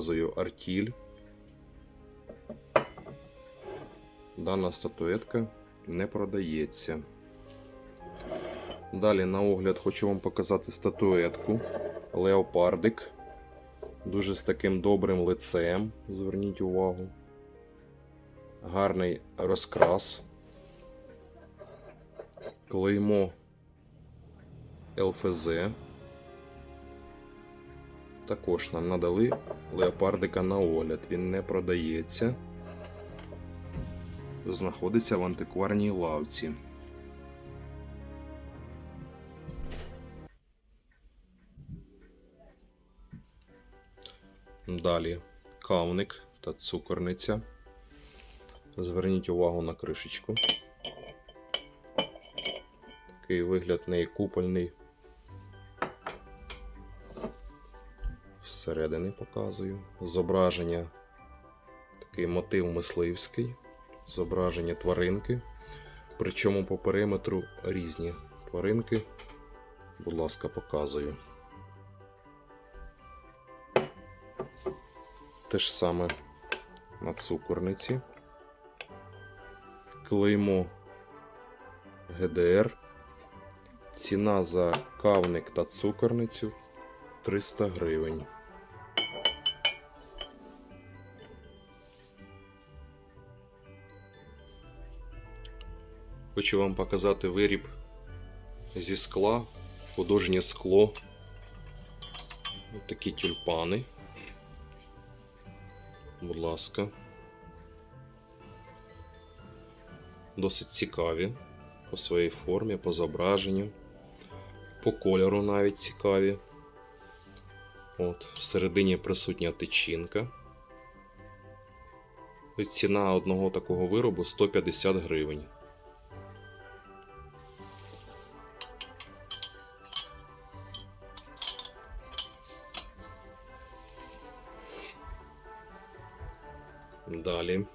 показую артіль. Дана статуетка не продається. Далі на огляд хочу вам показати статуетку Леопардик. Дуже з таким добрим лицем. Зверніть увагу. Гарний розкрас. Клеймо ЛФЗ. Також нам надали леопардика на огляд. Він не продається. Знаходиться в антикварній лавці. Далі кавник та цукорниця. Зверніть увагу на кришечку. Такий вигляд неї купольний. Всередини показую. Зображення, такий мотив мисливський, зображення тваринки. Причому по периметру різні тваринки. Будь ласка, показую. Те ж саме на цукорниці. Клеймо ГДР. Ціна за кавник та цукорницю 300 гривень. Хочу вам показати виріб зі скла, художнє скло. Ось такі тюльпани. Будь ласка. Досить цікаві по своїй формі, по зображенню, по кольору навіть цікаві. От, всередині присутня тичинка. Ціна одного такого виробу 150 гривень. Далі.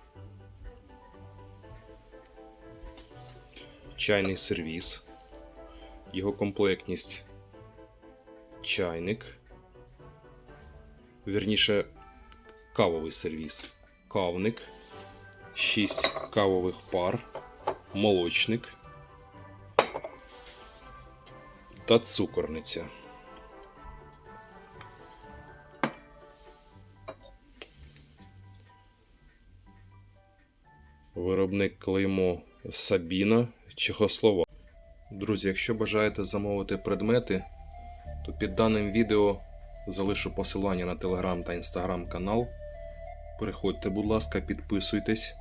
Чайний сервіс. Його комплектність чайник. Вірніше, кавовий сервіс. Кавник, 6 кавових пар, молочник та цукорниця. Виробник клеймо Сабіна Чехослова. Друзі, якщо бажаєте замовити предмети, то під даним відео залишу посилання на телеграм та інстаграм канал. Переходьте, будь ласка, підписуйтесь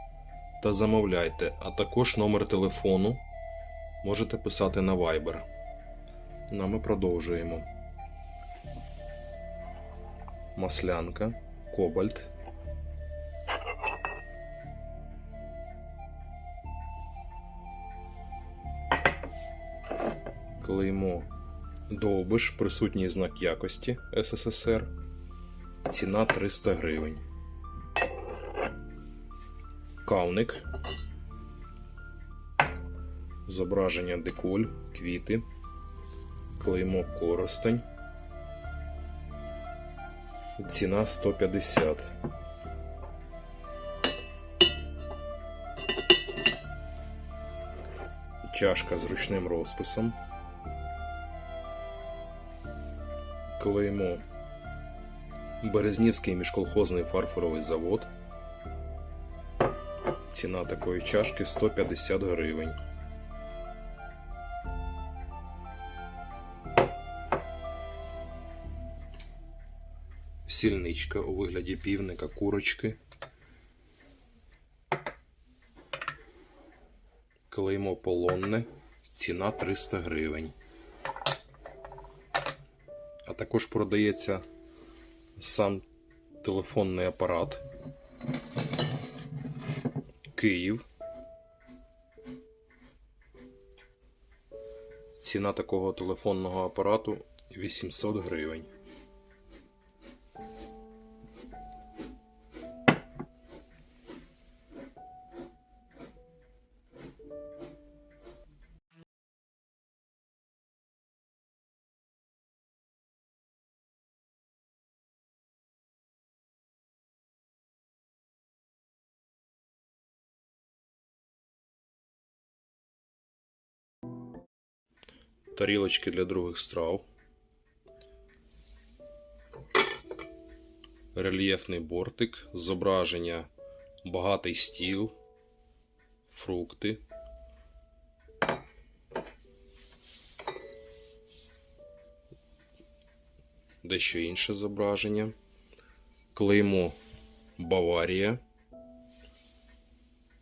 та замовляйте, а також номер телефону можете писати на Viber. Ну, а ми продовжуємо. Маслянка, кобальт. Клеймо Довбиш, присутній знак якості СССР. Ціна 300 гривень. Кавник. Зображення деколь, квіти. Клеймо коростень. Ціна 150. Чашка з ручним розписом. Клеймо Березнівський міжколхозний фарфоровий завод. Ціна такої чашки 150 гривень. Сільничка у вигляді півника курочки. Клеймо полонне. Ціна 300 гривень. А також продається сам телефонний апарат. Київ. Ціна такого телефонного апарату 800 гривень. Тарілочки для других страв. Рельєфний бортик, зображення багатий стіл, фрукти. Дещо інше зображення. Клеймо Баварія.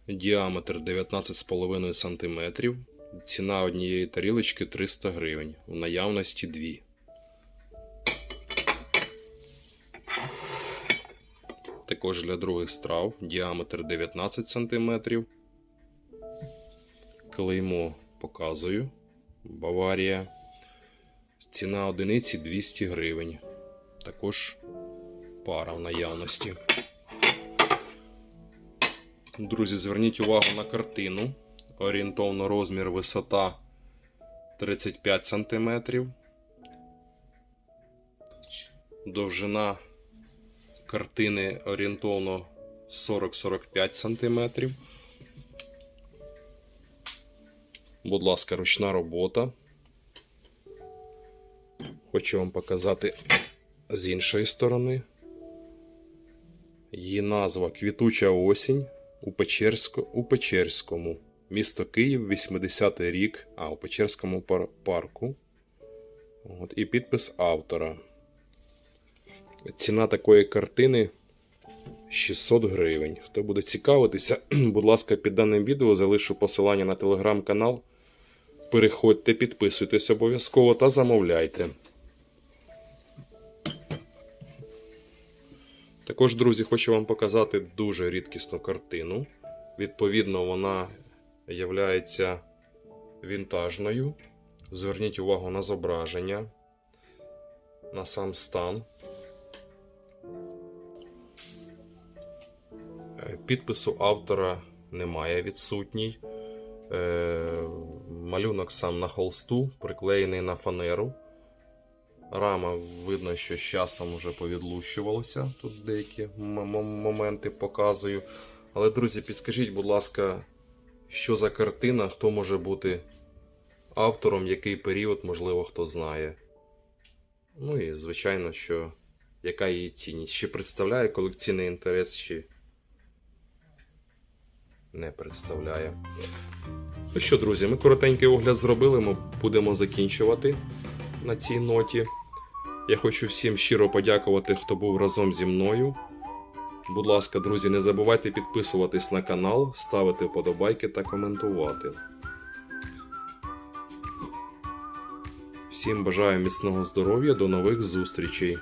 Діаметр 19,5 см. Ціна однієї тарілочки 300 гривень. У наявності дві. Також для других страв діаметр 19 см. Клеймо показую. Баварія. Ціна одиниці 200 гривень. Також пара в наявності. Друзі, зверніть увагу на картину. Орієнтовно розмір висота 35 см. Довжина картини орієнтовно 40-45 см. Будь ласка, ручна робота. Хочу вам показати з іншої сторони. Її назва Квітуча осінь у, Печерсько, у Печерському. Місто Київ, 80-й рік, а у Печерському пар- парку. От, і підпис автора. Ціна такої картини 600 гривень. Хто буде цікавитися, будь ласка, під даним відео залишу посилання на телеграм-канал. Переходьте, підписуйтесь обов'язково та замовляйте. Також, друзі, хочу вам показати дуже рідкісну картину. Відповідно, вона є вінтажною. Зверніть увагу на зображення, на сам стан. Е, Підпису автора немає відсутній. Е, Малюнок сам на холсту, приклеєний на фанеру. Рама видно, що з часом вже повідлущувалося. Тут деякі моменти показую. Але, друзі, підскажіть, будь ласка, що за картина, хто може бути автором, який період, можливо, хто знає. Ну і, звичайно, що яка її цінність? Чи представляє колекційний інтерес, чи не представляє. Ну що, друзі, ми коротенький огляд зробили, ми будемо закінчувати на цій ноті. Я хочу всім щиро подякувати, хто був разом зі мною. Будь ласка, друзі, не забувайте підписуватись на канал, ставити вподобайки та коментувати. Всім бажаю міцного здоров'я, до нових зустрічей!